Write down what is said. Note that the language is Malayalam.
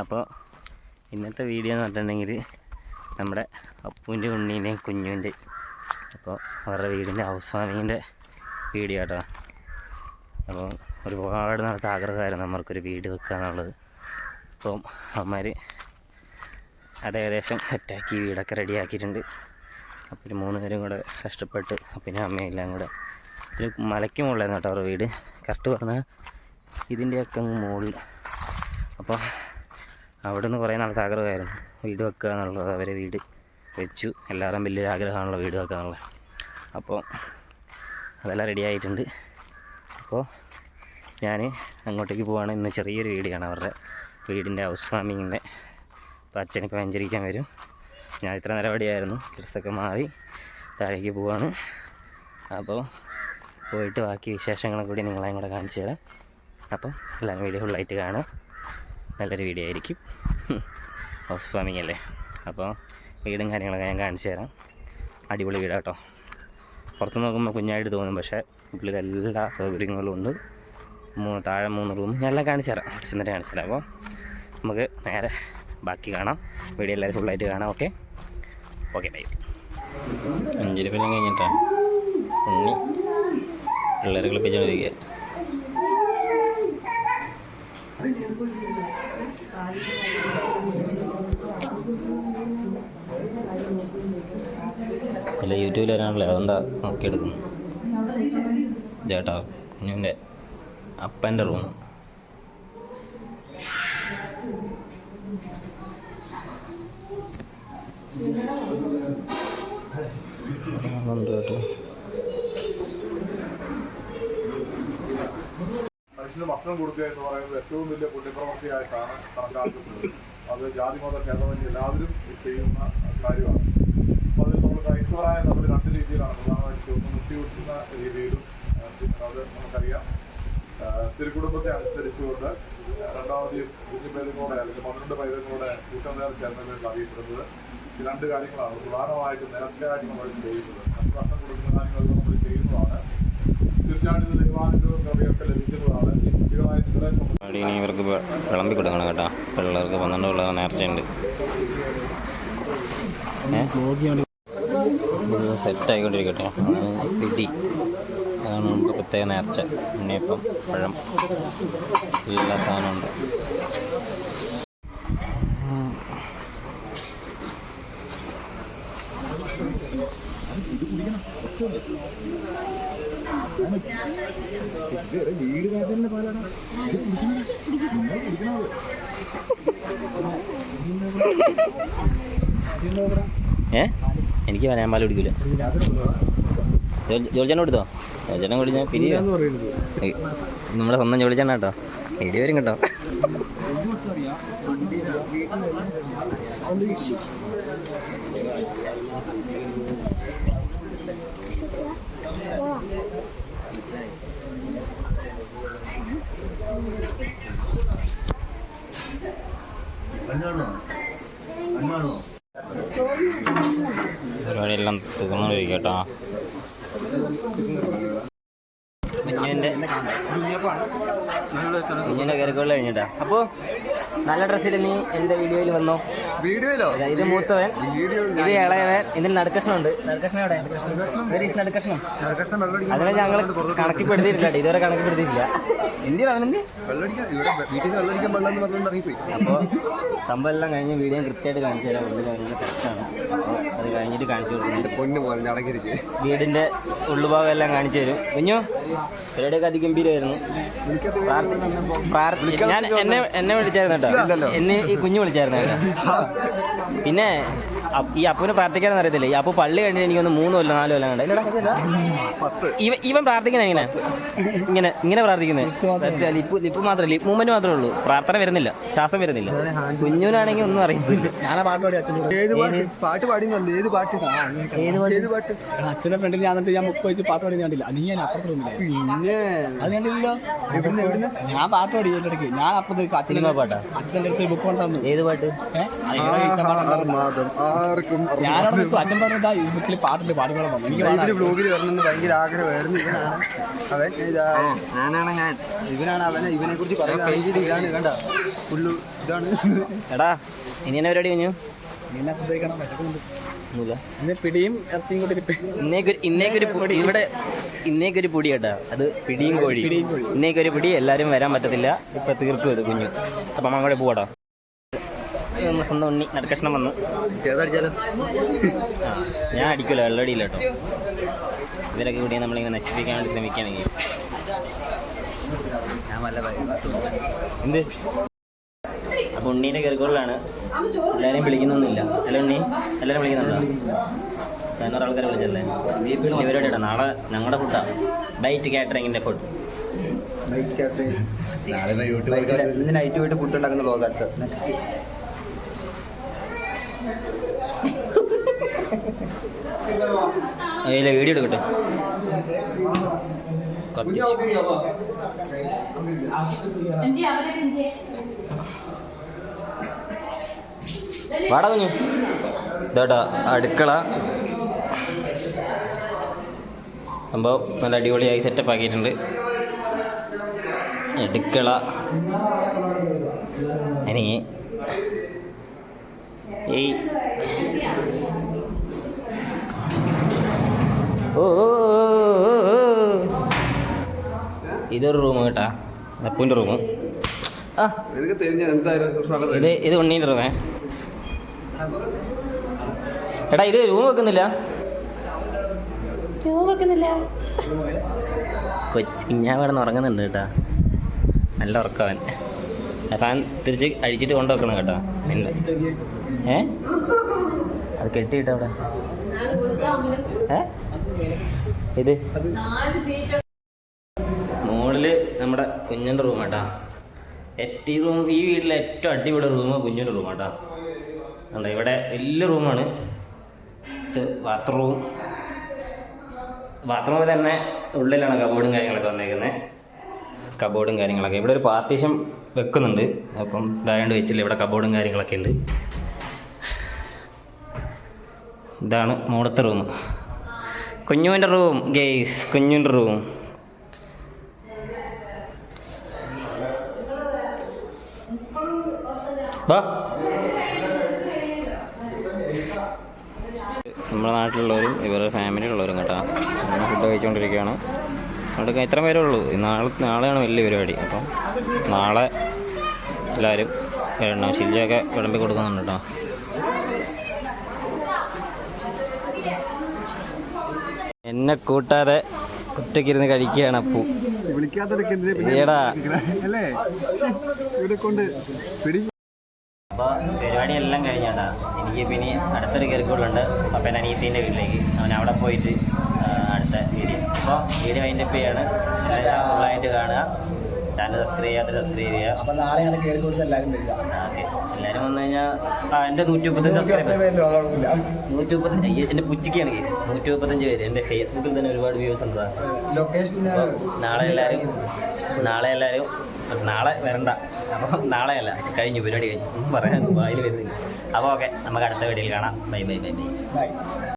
അപ്പോൾ ഇന്നത്തെ വീഡിയോ എന്ന് പറഞ്ഞിട്ടുണ്ടെങ്കിൽ നമ്മുടെ അപ്പുവിന്റെ ഉണ്ണീന്റെയും കുഞ്ഞുവിന്റെ അപ്പോൾ അവരുടെ വീടിന്റെ അവസാനീന്റെ വീഡിയോ കേട്ടോ അപ്പോൾ ഒരുപാട് നാളത്തെ ആഗ്രഹമായിരുന്നു നമ്മൾക്കൊരു വീട് വെക്കുക എന്നുള്ളത്. അപ്പം അമ്മമാർ അത് ഏകദേശം സെറ്റാക്കി വീടൊക്കെ റെഡിയാക്കിയിട്ടുണ്ട്. അപ്പം ഒരു മൂന്ന് പേരും കൂടെ കഷ്ടപ്പെട്ട് പിന്നെ അമ്മയെല്ലാം കൂടെ. ഒരു മലയ്ക്ക് മുകളിലായിരുന്നു കേട്ടോ അവരുടെ വീട്. കറക്റ്റ് പറഞ്ഞാൽ ഇതിന്റെയൊക്കെ അങ്ങ് മുകളിൽ. അപ്പോൾ അവിടെ നിന്ന് കുറേ നാളത്തെ ആഗ്രഹമായിരുന്നു. വീട് വെക്കുക എന്നുള്ളത് അവരെ വീട് വെച്ചു. എല്ലാവരും വലിയൊരു ആഗ്രഹമാണല്ലോ വീട് വെക്കുക എന്നുള്ളത്. അപ്പോൾ അതെല്ലാം റെഡി ആയിട്ടുണ്ട്. അപ്പോൾ ഞാൻ അങ്ങോട്ടേക്ക് പോവാണ്. ഇന്ന് ചെറിയൊരു വീഡിയോയാണ് അവരുടെ വീടിന്റെ ഹൗസ് ഫാമിങ്ങിന്റെ അപ്പോൾ അച്ഛനിപ്പോൾ വെഞ്ചരിക്കാൻ വരും. ഞാൻ ഇത്ര നേരം നിലപടിയായിരുന്നു ഡ്രസ്സൊക്കെ മാറി താഴേക്ക് പോവാണ്. അപ്പോൾ പോയിട്ട് ബാക്കി വിശേഷങ്ങളും കൂടി നിങ്ങളെയും കൂടെ കാണിച്ചു തരാം. അപ്പം എല്ലാവരും വീഡിയോ ഫുള്ളായിട്ട് കാണുക. നല്ലൊരു വീഡിയോ ആയിരിക്കും. ഹൗസ് ഫാമിംഗ് അല്ലേ? അപ്പോൾ വീടും കാര്യങ്ങളൊക്കെ ഞാൻ കാണിച്ചു തരാം. അടിപൊളി വീടാണ് കേട്ടോ പുറത്ത് നോക്കുമ്പോൾ കുഞ്ഞായിട്ട് തോന്നും പക്ഷേ ഉള്ളിൽ എല്ലാ സൗകര്യങ്ങളും ഉണ്ട്. മൂന്ന് താഴെ മൂന്ന് റൂം. ഞാനെല്ലാം കാണിച്ചു തരാം. അവിടെ ചെന്നിട്ട് കാണിച്ചു തരാം. അപ്പോൾ നമുക്ക് നേരെ ബാക്കി കാണാം. വീഡിയോ എല്ലാവരും ഫുള്ളായിട്ട് കാണാം. ഓക്കെ? ഓക്കെ ബൈ അഞ്ചിന് പിന്നെ കഴിഞ്ഞിട്ടാണ് ഉണ്ണി. പിള്ളേരെ കളിപ്പിച്ചുകൊണ്ടിരിക്കുക അല്ല യൂട്യൂബിൽ വരാണല്ലേ അതുകൊണ്ടാണ് നോക്കിയെടുക്കുന്നു. ചേട്ടാ കുഞ്ഞിന്റെ അപ്പന്റെ റൂം ഉണ്ട് മനുഷ്യന് ഭക്ഷണം കൊടുക്കുക എന്ന് പറയുന്നത് ഏറ്റവും വലിയ പുണ്യപ്രവൃത്തിയായിട്ടാണ് കണക്കാക്കുന്നത് അത് ജാതി മത ഭേദമന്യേ എല്ലാവരും ചെയ്യുന്ന കാര്യമാണ്. അപ്പോൾ അതിൽ നമ്മൾ ക്രൈസ്തവരായ നമ്മൾ രണ്ട് രീതിയിലാണ്. പ്രധാനമായിട്ടും ഒന്ന് മുട്ടിവെട്ടുന്ന രീതിയിലും അത് നമുക്കറിയാം. തിരുക്കുടുംബത്തെ അനുസരിച്ചുകൊണ്ട് രണ്ടാമത് കുഞ്ഞു പൈതങ്ങളോടെ അല്ലെങ്കിൽ പന്ത്രണ്ട് പൈതങ്ങളോടെ കൂട്ടം നേർ ചേർന്നവർക്ക് അറിയപ്പെടുന്നത് രണ്ട് കാര്യങ്ങളാണ്. പ്രധാനമായിട്ടും നേർച്ചയായിട്ട് നമ്മൾ ചെയ്യുന്നത്. ഭക്ഷണം കൊടുക്കുന്ന ചെയ്യുന്നതാണ് ഇത് ദൈവാനുഗ്രഹം കൃപയൊക്കെ ലഭിക്കുന്നതാണ് കുട്ടികളായ നിങ്ങളെ ഇനി ഇവർക്ക് വിളമ്പി കൊടുക്കണം കേട്ടോ. പിള്ളേർക്ക് പന്ത്രണ്ട് പിള്ളേർ നേർച്ചയുണ്ട്. സെറ്റ് ആയിക്കൊണ്ടിരിക്കട്ടെ പിടി. അതാണ് നമുക്ക് പ്രത്യേക നേർച്ച. ഉണ്ണിയപ്പം പഴം. എല്ലാ സാധനമുണ്ട് ഏ? എനിക്ക് വരാൻ പാൽ കുടിക്കില്ല ജോർജാൻ കൊടുത്തോ? ജോർജാൻ കുടിച്ച പിരി നമ്മുടെ സ്വന്തം ജോലിച്ചാണ് കേട്ടോ. ഇടി വരും കേട്ടോ. പരിപാടിയെല്ലാം തീർന്നുകൊണ്ടിരിക്കും കേട്ടോ കുഞ്ഞിന്റെ കുഞ്ഞിന്റെ കരക്കുള്ള കഴിഞ്ഞിട്ടാ. അപ്പോൾ നല്ല ഡ്രസ്സിൽ നീ എന്റെ വീഡിയോയിൽ വന്നോ? വീഡിയോയിലോ? ഇതാ, മൂത്തവൻ ഇത് ഇളയവൻ ഇതിൽ നടുക്കഷ്ണുണ്ട് നടുക്കഷ്ണം എവിടെ? അതിനെ ഞങ്ങൾ കണക്കിപ്പെടുത്തിയിട്ടില്ല. ഇതുവരെ കണക്കിപ്പെടുത്തിയിട്ടില്ല. എന്തിനാ അവനെന്തി? അപ്പോൾ സംഭവം എല്ലാം കഴിഞ്ഞ് വീഡിയോ കൃത്യമായിട്ട് കാണിച്ചു തരാം. ഉള്ളിൽ കാര്യങ്ങൾ കറക്റ്റാണ്. അപ്പോൾ അത് കഴിഞ്ഞിട്ട് കാണിച്ചു കൊടുക്കുന്നുണ്ട് വീടിന്റെ ഉള്ളുഭാഗം എല്ലാം കാണിച്ചു തരും. കുഞ്ഞു പരിപാടിയൊക്കെ അതിഗംഭീരമായിരുന്നു. ഞാൻ എന്നെ എന്നെ വിളിച്ചായിരുന്നു കേട്ടോ. എന്നെ ഈ കുഞ്ഞു വിളിച്ചായിരുന്നു പിന്നെ ഈ അപ്പുവിനെ പ്രാർത്ഥിക്കാൻ അറിയത്തില്ല? ഈ അപ്പു പള്ളി കഴിഞ്ഞ് എനിക്കൊന്ന് മൂന്ന് കൊല്ലം നാല് കൊല്ലം കണ്ട. ഇവൻ ഇവൻ പ്രാർത്ഥിക്കുന്നത് എങ്ങനെ? ഇങ്ങനെ ഇങ്ങനെ പ്രാർത്ഥിക്കുന്നത് ലിപ്പ് ലിപ്പ് മാത്രമല്ല ലിപ്പ് മൂവ്മെന്റ് മാത്രമേ ഉള്ളൂ. പ്രാർത്ഥന വരുന്നില്ല. ശ്വാസം വരുന്നില്ല. കുഞ്ഞുനാണെങ്കിൽ ഒന്നും അറിയത്തില്ല. ഞാനാ പാട്ട് പാടി ഏത് പാട്ട്? ഏത്? അച്ഛന്റെ ഫ്രണ്ടിൽ ഞാൻ ഞാൻ മുപ്പ് വെച്ച് പാട്ട് പാടി കണ്ടില്ല. നീ ഞാൻ അപ്പുറത്ത് റൂമില്ലേ പിന്നെ? അത് കണ്ടില്ലല്ലോ. ഞാൻ പാട്ട് പാടി ഞാൻ അപ്പുറത്ത് അച്ഛനെ പാട്ടാ? അച്ഛന്റെ അടുത്ത് ബുക്ക് കൊണ്ടുവന്നു. ഏത് പാട്ട്? ആർക്കും ഞാനവിടെ നിൽക്കും. അച്ഛൻ പറഞ്ഞാ ഈ ബുക്കിൽ വന്നു എനിക്ക് ബ്ലോഗിൽ വരണമെന്ന് ഭയങ്കര ആഗ്രഹമായിരുന്നു. ഇവനാണ് അവൻ ഇതാ ഞാനാണ് ഞാൻ. ഇവനാണ് അവനെ ഇവനെ കുറിച്ച് പറയുന്നത് ഇതാണ് കണ്ട? ഇതാണ്. എടാ ഇനി എന്നാ പരിപാടി കഴിഞ്ഞു? ഫുഡ് വിശക്കുന്നുണ്ട്. ഒന്നുമില്ല ഇന്ന് പിടിയും ഇറച്ചിയും കൂടി ഇരിപ്പ്. ഇന്നേക്ക് ഇന്നേക്കൊരു പൊടി ഇവിടെ ഇന്നേക്കൊരു പൊടി കേട്ടാ. അത് പിടിയും കോഴി ഇന്നേക്കൊരു പിടി എല്ലാരും വരാൻ പറ്റത്തില്ല. ഇപ്പൊ തീർക്കും ഇത് കുഞ്ഞു. അപ്പം അങ്ങോട്ട് പോവാടാ. സ്വന്തം ഉണ്ണി നടുക്കഷ്ണം വന്നു. ചെറുതടിച്ചാലോ ഞാൻ അടിക്കില്ല വെള്ളടിയില്ല കേട്ടോ. ഇവരൊക്കെ കൂടി നമ്മളിങ്ങനെ നശിപ്പിക്കാൻ വേണ്ടി ശ്രമിക്കുകയാണെങ്കിൽ ഞാൻ വല്ല എന്ത്? അപ്പൊ ഉണ്ണീന്റെ കയറിക്കോളിലാണ് എല്ലാരെയും വിളിക്കുന്നൊന്നുമില്ല. അല്ല ഉണ്ണി. എല്ലാരും വിളിക്കുന്നുണ്ടോ? പതിനാറ് ആൾക്കാരെ വിളിച്ചല്ലേ ഇവരോട് ഇടാം നാളെ ഞങ്ങളുടെ ഫുഡാ ബൈറ്റ് കാറ്ററിങ്ങിന്റെ ഫുഡ് ഇന്ന് നൈറ്റ് പോയിട്ട് ഫുഡ് ഉണ്ടാക്കുന്ന ബ്ലോഗ് അടുത്ത്. നെക്സ്റ്റ് അതിലെ വീഡിയോ എടുക്കട്ടെ. കത്തിച്ചു. വാട കുഞ്ഞു. ഇതാട്ടോ അടുക്കള. സംഭവം നല്ല അടിപൊളിയായി സെറ്റപ്പ് ആക്കിയിട്ടുണ്ട്. അടുക്കള. ഇനി ഈ ഓ ഇതൊരു റൂം കേട്ടാ. അപ്പൂന്റെ റൂം ആ. ഇത് ഇത് ഉണ്ണീന്റെ റൂമേ എടാ ഇത് റൂം വെക്കുന്നില്ല. റൂം വെക്കുന്നില്ല. കൊച്ചു ഉറങ്ങുന്നുണ്ട് കേട്ടാ. നല്ല ഉറക്കവൻ. ഫാൻ തിരിച്ച് അഴിച്ചിട്ട് കൊണ്ടുവെക്കണം കേട്ടോ. ഏ? അത് കെട്ടിയിട്ട് അവിടെ? ഏ? ഇത്? മുകളിൽ നമ്മുടെ കുഞ്ഞിന്റെ റൂം കേട്ടാ. എറ്റി റൂം ഈ വീട്ടിലെ ഏറ്റവും അടിപൊളി റൂം കുഞ്ഞിന്റെ റൂം കേട്ടാ. ഉണ്ട് ഇവിടെ വലിയ റൂമാണ്. ബാത്റൂം ബാത്റൂമിൽ തന്നെ ഉള്ളിലാണ് കബോർഡും കാര്യങ്ങളൊക്കെ വന്നേക്കുന്നത് കബോർഡും കാര്യങ്ങളൊക്കെ. ഇവിടെ ഒരു പാർട്ടീഷൻ വെക്കുന്നുണ്ട്. അപ്പം ഇതായതുകൊണ്ട് വെച്ചില്ല ഇവിടെ കബോർഡും കാര്യങ്ങളൊക്കെ ഉണ്ട്. ഇതാണ് മൂടത്തെ റൂം കുഞ്ഞുവിന്റെ റൂം ഗെയ്സ് കുഞ്ഞുവിന്റെ റൂം വാ. നമ്മുടെ നാട്ടിലുള്ളവരും ഇവരുടെ ഫാമിലിയിലുള്ളവരും കേട്ടോ. അങ്ങനെ ഫുഡ് കഴിച്ചുകൊണ്ടിരിക്കുകയാണ്. അവിടെ ഇത്ര പേരേ ഉള്ളൂ. നാളെ നാളെയാണ് വലിയ പരിപാടി. അപ്പം നാളെ എല്ലാവരും വരണം ശിൽജയൊക്കെ വിളമ്പി കൊടുക്കുന്നുണ്ട് കേട്ടോ. എന്നെ കൂട്ടാതെ ഒറ്റയ്ക്കിരുന്ന് കഴിക്കുകയാണ് അപ്പു. വിളിക്കാത്തതൊക്കെ എന്തിനാ ഏടാ അല്ലേ ഇവിടെ കൊണ്ട് പിടി അപ്പോൾ പരിപാടിയെല്ലാം കഴിഞ്ഞാട്ടാ എനിക്ക് പിന്നെ അടുത്തൊരു കയറിക്കൊള്ളുണ്ട് അപ്പം എന്റെ അനിയത്തീന്റെ വീട്ടിലേക്ക്. അവൻ അവിടെ പോയിട്ട് അടുത്ത വീഡിയോ. അപ്പോൾ വീഡിയോ അതിന്റെ പേയാണ് എല്ലാവരും കാണുക. ചാനൽ സബ്സ്ക്രൈബ് ചെയ്യാത്ത സബ്സ്ക്രൈബ് ചെയ്യുക. അപ്പൊ നാളെയാണ് കയറി കൊടുത്ത് എല്ലാവരും വരിക. ഓക്കെ. എല്ലാവരും വന്നു കഴിഞ്ഞാൽ ആ എന്റെ നൂറ്റി മുപ്പത്തഞ്ച് സബ്സ്ക്രൈബ് നൂറ്റി മുപ്പത്തഞ്ച് അയ്യോ എന്റെ പുച്ചിക്കാണ് കേസ് നൂറ്റി മുപ്പത്തഞ്ച് പേര് എന്റെ ഫേസ്ബുക്കിൽ തന്നെ ഒരുപാട് വ്യൂസ് ഉണ്ട് ലൊക്കേഷൻ നാളെ എല്ലാവരും നാളെ എല്ലാവരും നാളെ വരണ്ട. അപ്പോൾ നാളെയല്ല കഴിഞ്ഞു പരിപാടി കഴിഞ്ഞു. പറയാൻ വായിൽ വരുന്നില്ല. അപ്പോൾ ഓക്കെ നമുക്ക് അടുത്ത വീഡിയോയിൽ കാണാം. Bye bye bye bye. Bye